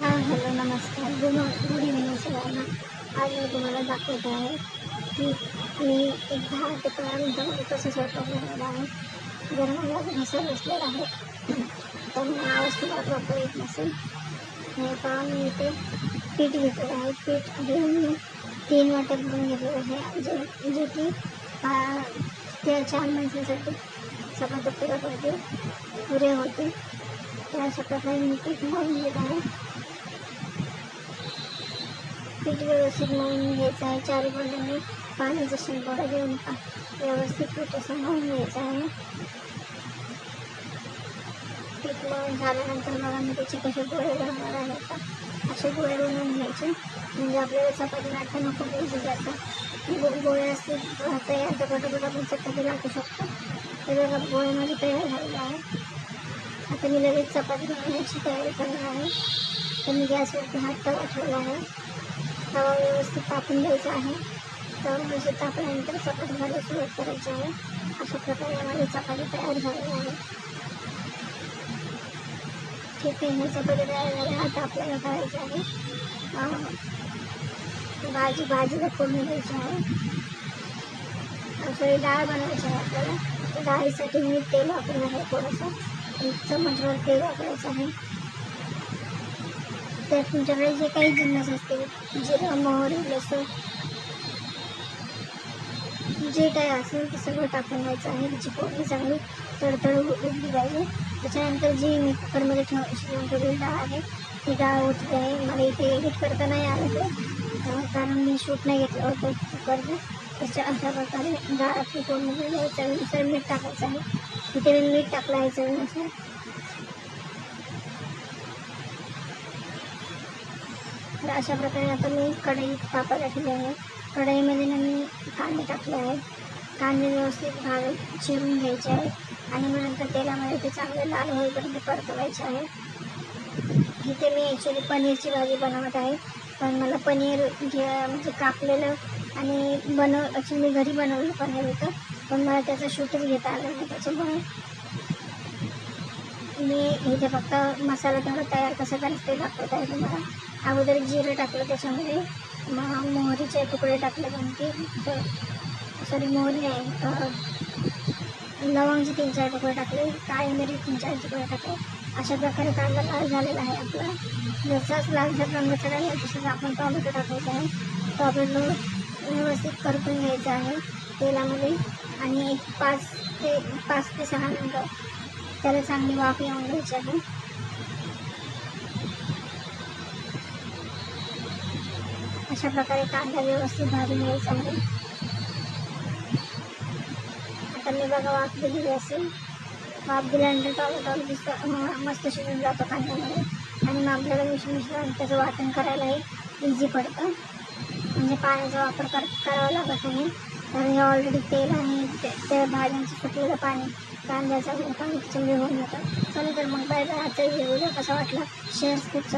हाँ हॅलो नमस्कार good good evening सगळ्यांना आज मी तुम्हाला दाखवत आहे की मी एक दहा ते पंधरा मिनटामध्ये कसं स्वयंपाक बनवला आहे जर मला घसा बसलेला आहे तर मला आवाज़ तुम्हाला प्रॉपर येत नसेल हे पहा मी इथे पीठ घेतलेलं आहे पीठ घेऊन मी तीन वाट्यात भरून घेतलेलं आहे जे जे की पा ते चार माणसासाठी चपात्या पुऱ्या पडतील पुरे तर अशा प्रकारे मी पीठ मळून घेत आहे पीठ व्यवस्थित मळून घ्यायचं चारी बाजूने पाण्याचा शिंपडा देऊन व्यवस्थित पीठ असं मळून घ्यायचं आहे पीठ मळून झाल्यानंतर बघा मी त्याचे कसे गोळे बनवणार आहे का असे गोळे बनवून घ्यायचे म्हणजे आपल्याला चपाती लाटताना खूप इझी जातं गोळे असतील तयार तर लाटू तवा तवा व्यवस्थित तापून द्यायचा आहे. तर म्हणजे तापल्यानंतर चपाती घालायला सुरुवात करायची आहे. अशा प्रकारे माझी चपाती तयार झालेली आहे. ठीक आहे ही चपाती तयार झाली. आता आपल्याला करायचं आहे भाजी भाजीला फोडणी द्यायची आहे. सॉरी डाळ बनवायची आहे आपल्याला. डाळीसाठी मी तेल वापरणार आहे थोडंसं. एक चमचभर तेल वापरायचं आहे. जे काही जिन्नस असतील जिरं मोहरी लसूण जे काही असेल ते सगळं टाकून घ्यायचं आहे त्याची फोडणी चांगली तडतड उडली पाहिजे त्याच्यानंतर जी मी कुकरमध्ये ठेव शिजवून आहे ती डाळ ओतली आहे मला इथे एडिट करता नाही आलं कारण मी शूट नाही घेतलं होतं कुकरचं त्याच्या अशा प्रकारे डाळ आपली फोडणी द्यायचं मीठ टाकायचं आहे मी मीठ टाकलं आहे चवीनुसार तर अशा प्रकारे आता मी कढई पापड ठेवली आहे. कढईमध्ये ना मी कांदे टाकले आहेत. कांदे व्यवस्थित भाग चिरून घ्यायचे आहेत. आणि मग नंतर तेलामध्ये ते चांगले लाल होईपर्यंत परतवायचे आहे. इथे मी ॲक्च्युली पनीरची भाजी बनवत आहे. पण मला पनीर घे म्हणजे कापलेलं आणि बनव ॲक्च्युली मी घरी बनवलं पनीर होतं. पण मला त्याचं शूटच घेता आलं नाही. त्याच्यामुळे मी इथे फक्त मसाला तेवढा तयार कसा करायचं ते दाखवत आहे तुम्हाला. अगोदर जिरं टाकलं त्याच्यामध्ये मग मोहरीचे तुकडे टाकले पण सॉरी मोहरी नाही लवंगचे तीन चार तुकडे टाकले काळी मिरी तीन चार तुकडे टाकले. अशा प्रकारे कांदा लाल झालेला आहे आपला. जसाच लालसर रंग चढायला तसंच आपण टॉमॅटो टाकायचा आहे. टॉमॅटो व्यवस्थित परतून घ्यायचं आहे तेलामध्ये. आणि एक पाच ते पाच ते सहा मिनटं त्याला चांगली वाफ येऊन घ्यायची आहे. अशा प्रकारे कांदा व्यवस्थित भाजून घ्यायचा आहे. आता मी बघा वाफ दिलेली असेल. वाफ दिल्यानंतर टॉमॅटो दिसतं मस्त शिजून जातो कांद्यामध्ये. आणि मग आपल्याला मिश्र मिश्रण त्याचं वाटण करायलाही इझी पडतं. म्हणजे पाण्याचा वापर कर करावा लागत नाही. कारण हे ऑलरेडी तेल आणि ते त्या भाज्यांचं सुटलेलं पाणी कांद्याचं पाणी त्याच्यामुळे होऊन जातं चला तर मग बाय बाय. आजचा व्हिडिओ कसा वाटला शेअर्स खूप